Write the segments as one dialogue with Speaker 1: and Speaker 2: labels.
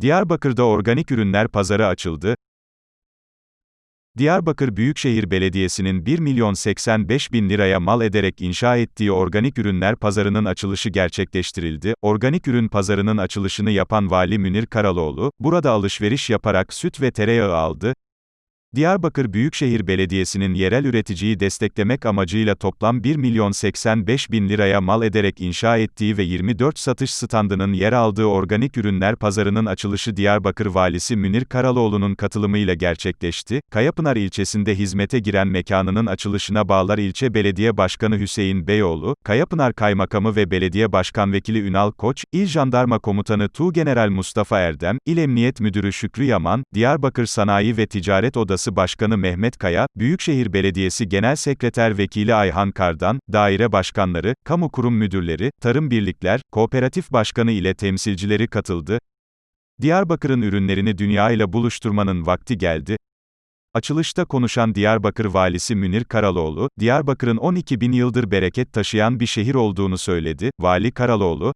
Speaker 1: Diyarbakır'da organik ürünler pazarı açıldı. Diyarbakır Büyükşehir Belediyesi'nin 1 milyon 85 bin liraya mal ederek inşa ettiği organik ürünler pazarının açılışı gerçekleştirildi. Organik ürün pazarının açılışını yapan Vali Münir Karaloğlu, burada alışveriş yaparak süt ve tereyağı aldı. Diyarbakır Büyükşehir Belediyesi'nin yerel üreticiyi desteklemek amacıyla toplam 1 milyon 85 bin liraya mal ederek inşa ettiği ve 24 satış standının yer aldığı organik ürünler pazarının açılışı Diyarbakır Valisi Münir Karaloğlu'nun katılımıyla gerçekleşti. Kayapınar ilçesinde hizmete giren mekanının açılışına Bağlar İlçe Belediye Başkanı Hüseyin Beyoğlu, Kayapınar Kaymakamı ve Belediye Başkan Vekili Ünal Koç, İl Jandarma Komutanı Tuğgeneral Mustafa Erdem, İl Emniyet Müdürü Şükrü Yaman, Diyarbakır Sanayi ve Ticaret Odası Başkanı Mehmet Kaya, Büyükşehir Belediyesi Genel Sekreter Vekili Ayhan Kardan, daire başkanları, kamu kurum müdürleri, tarım birlikler, kooperatif başkanı ile temsilcileri katıldı. Diyarbakır'ın ürünlerini dünya ile buluşturmanın vakti geldi. Açılışta konuşan Diyarbakır Valisi Münir Karaloğlu, Diyarbakır'ın 12 bin yıldır bereket taşıyan bir şehir olduğunu söyledi. Vali Karaloğlu,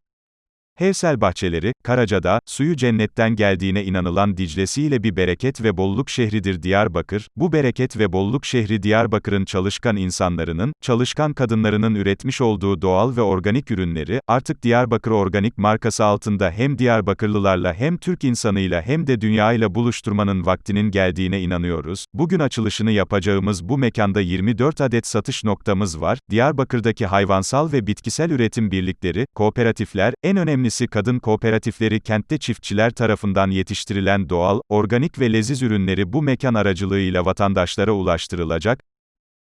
Speaker 1: Hevsel bahçeleri, Karaca'da, suyu cennetten geldiğine inanılan Dicle'siyle bir bereket ve bolluk şehridir Diyarbakır, bu bereket ve bolluk şehri Diyarbakır'ın çalışkan insanlarının, çalışkan kadınlarının üretmiş olduğu doğal ve organik ürünleri, artık Diyarbakır Organik markası altında hem Diyarbakırlılarla hem Türk insanıyla hem de dünyayla buluşturmanın vaktinin geldiğine inanıyoruz. Bugün açılışını yapacağımız bu mekanda 24 adet satış noktamız var. Diyarbakır'daki hayvansal ve bitkisel üretim birlikleri, kooperatifler, en önemli önemlisi kadın kooperatifleri kentte çiftçiler tarafından yetiştirilen doğal, organik ve leziz ürünleri bu mekan aracılığıyla vatandaşlara ulaştırılacak.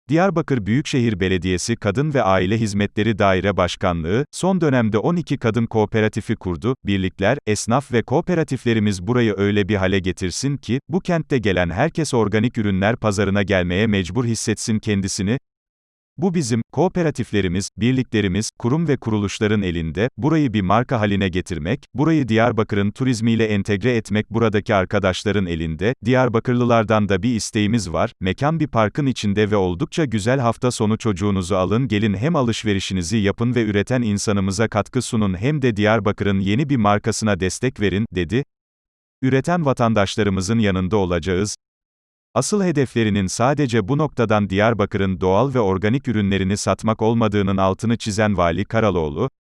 Speaker 1: Diyarbakır Büyükşehir Belediyesi Kadın ve Aile Hizmetleri Daire Başkanlığı, son dönemde 12 kadın kooperatifi kurdu, birlikler, esnaf ve kooperatiflerimiz burayı öyle bir hale getirsin ki, bu kentte gelen herkes organik ürünler pazarına gelmeye mecbur hissetsin kendisini, bu bizim, kooperatiflerimiz, birliklerimiz, kurum ve kuruluşların elinde, burayı bir marka haline getirmek, burayı Diyarbakır'ın turizmiyle entegre etmek buradaki arkadaşların elinde, Diyarbakırlılardan da bir isteğimiz var, mekan bir parkın içinde ve oldukça güzel hafta sonu çocuğunuzu alın gelin hem alışverişinizi yapın ve üreten insanımıza katkı sunun hem de Diyarbakır'ın yeni bir markasına destek verin, dedi. Üreten vatandaşlarımızın yanında olacağız, Asıl hedeflerinin sadece bu noktadan Diyarbakır'ın doğal ve organik ürünlerini satmak olmadığının altını çizen Vali Karaloğlu,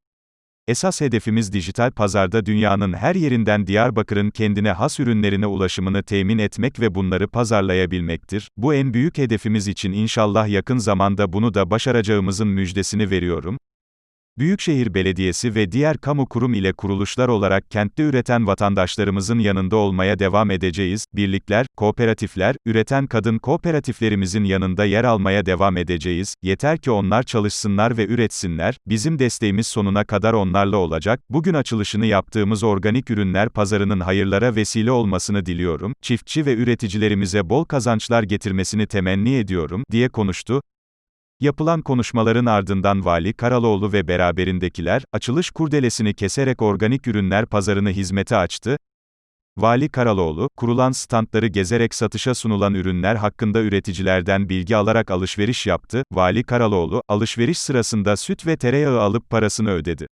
Speaker 1: Esas hedefimiz dijital pazarda dünyanın her yerinden Diyarbakır'ın kendine has ürünlerine ulaşımını temin etmek ve bunları pazarlayabilmektir. Bu en büyük hedefimiz için inşallah yakın zamanda bunu da başaracağımızın müjdesini veriyorum. Büyükşehir Belediyesi ve diğer kamu kurum ile kuruluşlar olarak kentte üreten vatandaşlarımızın yanında olmaya devam edeceğiz. Birlikler, kooperatifler, üreten kadın kooperatiflerimizin yanında yer almaya devam edeceğiz. Yeter ki onlar çalışsınlar ve üretsinler. Bizim desteğimiz sonuna kadar onlarla olacak. Bugün açılışını yaptığımız organik ürünler pazarının hayırlara vesile olmasını diliyorum. Çiftçi ve üreticilerimize bol kazançlar getirmesini temenni ediyorum, diye konuştu. Yapılan konuşmaların ardından Vali Karaloğlu ve beraberindekiler, açılış kurdelesini keserek organik ürünler pazarını hizmete açtı. Vali Karaloğlu, kurulan standları gezerek satışa sunulan ürünler hakkında üreticilerden bilgi alarak alışveriş yaptı. Vali Karaloğlu, alışveriş sırasında süt ve tereyağı alıp parasını ödedi.